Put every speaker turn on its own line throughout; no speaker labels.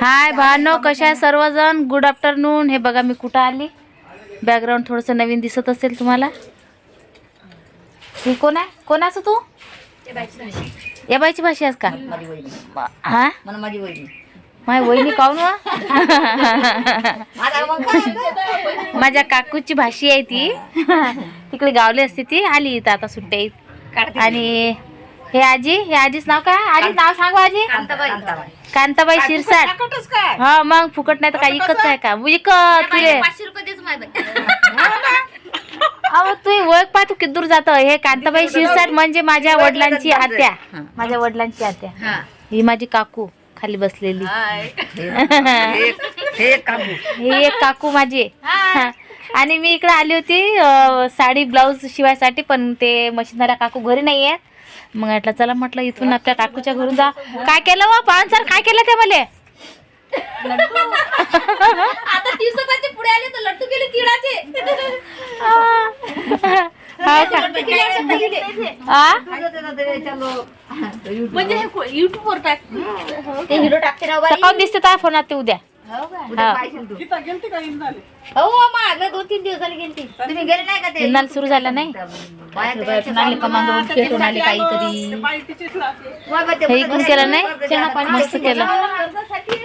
हाय भानो कशा आहे सर्वजण? गुड आफ्टरनून हे बघा मी कुठं आली? बॅकग्राऊंड थोडंसं नवीन दिसत असेल तुम्हाला. ही कोण आहे? कोण असं तू? या बाईची भाषा आहेस का?
वहिनी
हा?
माझी वहिनी
माझी वहिनी काऊन माझ्या काकूची भाषी आहे ती. तिकडे गावली असते ती आली इथं आता सुट्ट्या आणि हे आजी हे आजीच नाव काय? आजी नाव सांगू आजी?
कांताबाई.
शिरसाट. हा मग फुकट नाही तर काय इकच आहे का? इकत तुले. अहो तू ओळख पा तू किती दूर जात. हे कांताबाई शिरसाट म्हणजे माझ्या वडिलांची आत्या. माझ्या वडिलांची आत्या.
हा.
ही माझी काकू खाली बसलेली.
हे- हे काकू.
ही एक काकू माझी. हा. आणि मी इकडे आली होती साडी ब्लाऊज शिवायसाठी पण ते मशीनवाल्या काकू घरी नाही आहेत मग म्हटलं चला म्हटलं इथून आपल्या काकूच्या घरून जा. काय केलं व पाहून सर काय केलं ते मले?
आता तीस रुपयाचे पुढे आले तर लड्डू गेले तिळाचे.
हा?
म्हणजे हे टाक.
ते हिरो टाकते ना बाई.
सकाळ दिसते काय फोनात ते उद्या.
उद्या
हा.
हो माग दोन तीन दिवस झाले गेली
तुम्ही गेले नाही का ते?
हिंदाल सुरू झालं नाही?
बाया आले. काहीतरी मग बा ते
हे इकून केलं नाही?
चहा पाणी
मस्त केलं.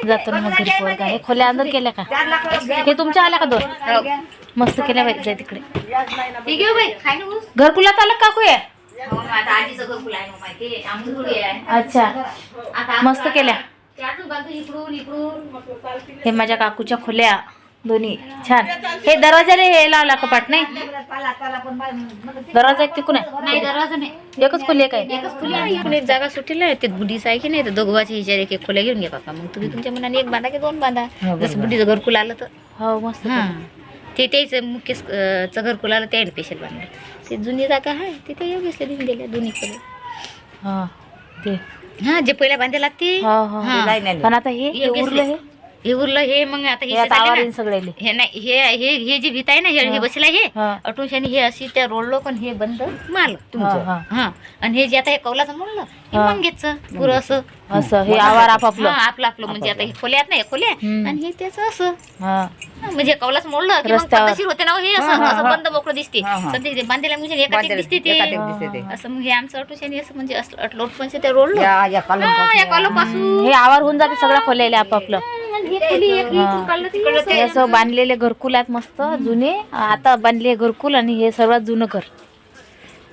जातो ना मग घरी पोरगा हे खोल्या अंदर केल्या का?
चार लाख रुपये
हे तुमच्या आल्या का दोन?
हो.
मस्त केल्या बाई जाय तिकडे.
ठीक आहे बाई खाय ना ऊस.
घरकुलात आलं काकू आहे
हो, मग आता आजीचं घर फुलं आहे मग माहिती आमचं थोडी आहे.
अच्छा.
आता
मस्त केल्या. हे माझ्या काकूच्या खोल्या दोन्ही छान. हे दरवाजाला हे लावला कपाट नाही? दरवाजा एक तिकून आहे.
नाही दरवाजा नाही.
एकच खोली आहे काय?
एकच खुली एक जागा सुटीला आहे. ते बुडीचं आहे की नाही? तर दोघांच्या हिच्यावर एक एक खोल्या घेऊन घ्या काका मग तुम्ही तुमच्या मनाने एक बांधा की दोन बांधा. जसं बुडीचं घरकुल आलं तर.
हो मस्त.
हां. ते त्याच मुख्य घरकुल आलं त्याने स्पेशल बांधलं. ते जुनी जागा आहे. तिथे योग्यच देऊन दिल्या दोन्ही खोल्या
हा ते.
हा जे पहिल्या बांधायला लागते
हो हो
हा.
पण आता हे हे उरलं हे.
हे उरलं हे मग आता
हे
हे
आता आवारीन. सगळे
हे नाही हे हे हे जे भीत आहे ना हे हे बसला हे
हा.
अटूशाने हे अशी त्या रोडलो पण हे बंद माल तुमचं
हा.
हा आणि हे जे आता हे कौलाचं म्हणलं हे
हा.
मग घ्यायचं पुरं असं
असं हे आवार आपापलं
हा, आपलं आपलं म्हणजे आता हे खोल्या आहेत ना हे खोल्या
हम्म.
आणि हे त्याचं असं
हा
हा, म्हणजे कौलाच मोडलं की मग
रस्त्यावर.
पद्धतशीर होते ना हो हे असं असं. बंद मोकळं दिसते
हा, हा.
ते बांधलेल्या म्हणजे एका
बांधलेलं
दिसते ते
एकात एक दिसते ते.
असं मग हे आमचं अटूशाने असं म्हणजे असं अटलोट पण ते रोडलो
या या
कॉलमपासून
हे आवार होऊन जाते सगळ्या खोल्या आपापलं
हे ते असं.
हे बांधलेले घरकुल आहेत मस्त जुने आता बांधले घरकुल आणि हे सर्वात जुनं घर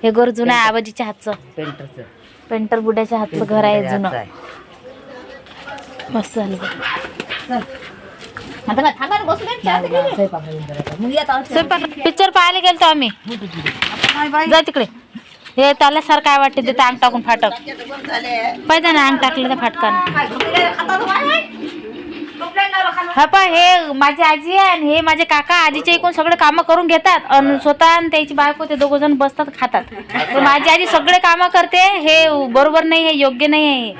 हे घर जुनं आहे आबाजीच्या हातचं
पेंटरचं
पेंटर बुड्याच्या हातचं घर आहे जुनं. मस्त झालं पिक्चर पाहायला गेलतो आम्ही. जा तिकडे हे त्याला काय वाटते ते अंग टाकून फाटक पाहिजे ना अंग टाकलं तर फाटकानं
काय झोपलेलं खातात बाई, बाई. झोपलेलं नवरा खाणार.
हा पा हे माझी आजी आहे आणि हे माझे काका आजीच्या इकडून सगळे कामं करून घेतात. आणि स्वतः आणि त्याची बायको ते दोघ जण बसतात खातात. तर माझी आजी सगळे कामं करते. हे बरोबर नाही हे योग्य नाही आहे.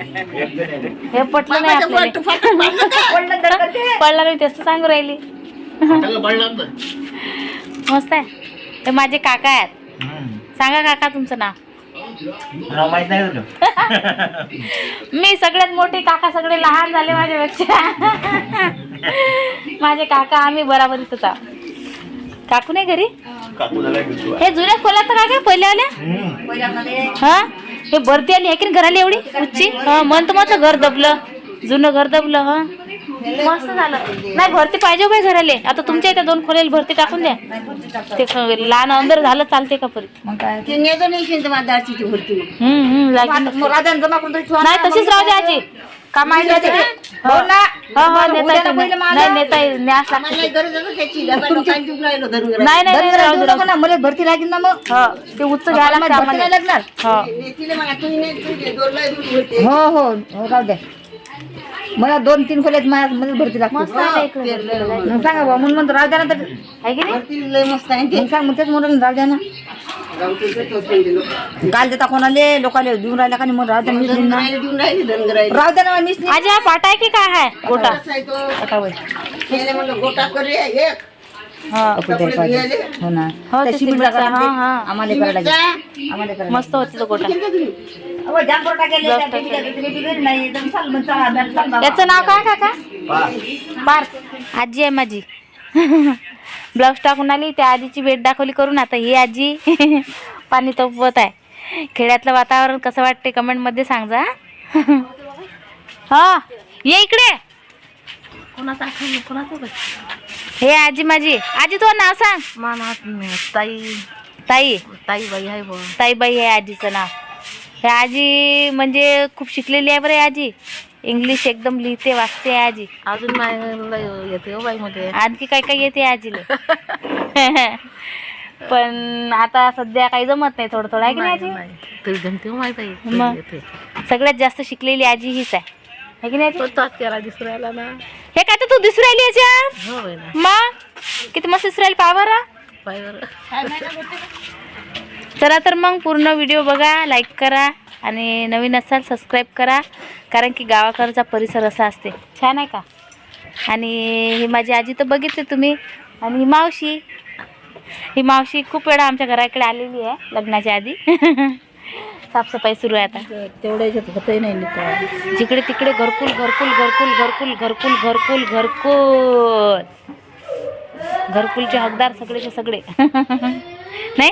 हे पटलं नाही आपल्याला.
पडलं
नाही तेच तर सांगू राहिली. मस्त आहे. हे माझे काका आहेत. सांगा काका तुमचं नाव.
माहीत नाही
मी सगळ्यात मोठे काका सगळे लहान झाले माझ्यापेक्षा माझे काका आम्ही बराबर इथंच आहोत काकू नाही घरी? हे जुन्या खोल्यात तर काय काय पहिले आल्या हा? हे भरती आली आहे की घराला एवढी उच्ची? हा मन तर म्हटलं घर दबलं. जुनं घर दबलं हा? मस्त झालं. नाही भरती पाहिजे बाई घराले. आता तुमच्या इथे दोन खोल्याला भरती टाकून द्या. ते लहान अंदर झालं चालते का परी
मग काय? ते नेतो नाही
तशीच राहू द्या आजी. का माहिती आहे. ते?
हो ना.
हो हो नेता
उद्याला
येते
पहिलं
नाही
माझं-
नेता येईल न्यास लागते
नाही
नाही नाही राहू दे,
मला भरती लागेल ना मग?
हो ते उच्च घ्यायला लागतं
नाही लागणार
हो.
हो हो. हो राहू द्या मला दोन तीन खोल्यात माझ्या मला भरती
मस्त
लागते
आहे इकडे. भरलेलं.
मग सांगा बा म्हणून म्हणतो राहू द्या ना तर.
आहे की नाही?
मग सांग मग तेच म्हणून राहू द्या ना. काल देता कोणाले? लोकाले देऊन राहिला का नाही? मग राहू द्या मीच देईन ना राहू द्या ना मीच नाही
आजी हा पाटा आहे की काय आहे? गोटा.
आता होय.
हा
कपडे द्यायला पाहिजे. हो ना.
हो,
त्या
ते
शिबिरला
सिमेंटचा,
करायला
हा, हा.
आम्हाला करायला लागेल आम्हाला करायला
मस्त होती तो गोटा
अहो, जाम त्या नाही, चाल मग, चला.
याचं नाव काय काका? पार्थ. आजी आहे माझी. ब्लाऊज टाकून आली. त्या आजीची भेट दाखवली करून. आता ही आजी पाणी तपवत आहे. खेड्यातलं वातावरण कसं वाटते कमेंटमध्ये सांगा हा. ये इकडे. हे आजी माझी. आजी तो नाव सांग.
ताई.
ताई.
ताई बाई आहे.
ताईबाई आहे आजीचं नाव. हे आजी म्हणजे खूप शिकलेली आहे बरं हे आजी. इंग्लिश एकदम लिहिते वाचते आहे आजी.
अजून येते हो बाई मध्ये
आणखी काय काय येते आजीला? पण आता सध्या काही जमत नाही थोडं थोडं आहे की नाही आजी?
तरी जमते हो माहीत
मग सगळ्यात जास्त शिकलेली आजी हीच आहे. है की नाही? आजी?
तोच केला दुसऱ्याला ना.
हे काय तर तू दिसू राहिली
हो बाई ना.
मग किती मस्त दिसू राहिली पहा बरं.
पायवर
चला तर मग पूर्ण व्हिडिओ बघा लाईक करा आणि नवीन असाल सबस्क्राईब करा. कारण की गावाकडचा परिसर असा असते. छान आहे का? आणि ही माझी आजी तर बघितली तुम्ही. आणि ही मावशी. ही मावशी खूप वेळा आमच्या घराकडे आलेली आहे लग्नाच्या आधी. साफसफाई सुरू आहे आता.
तेवढ्या याच्यात होतही नाही
जिकडे तिकडे घरकुल घरकुल घरकुल घरकुल घरकुल घरकुल घरकुल. घरकुलचे हकदार सगळेचे सगळे. नाही?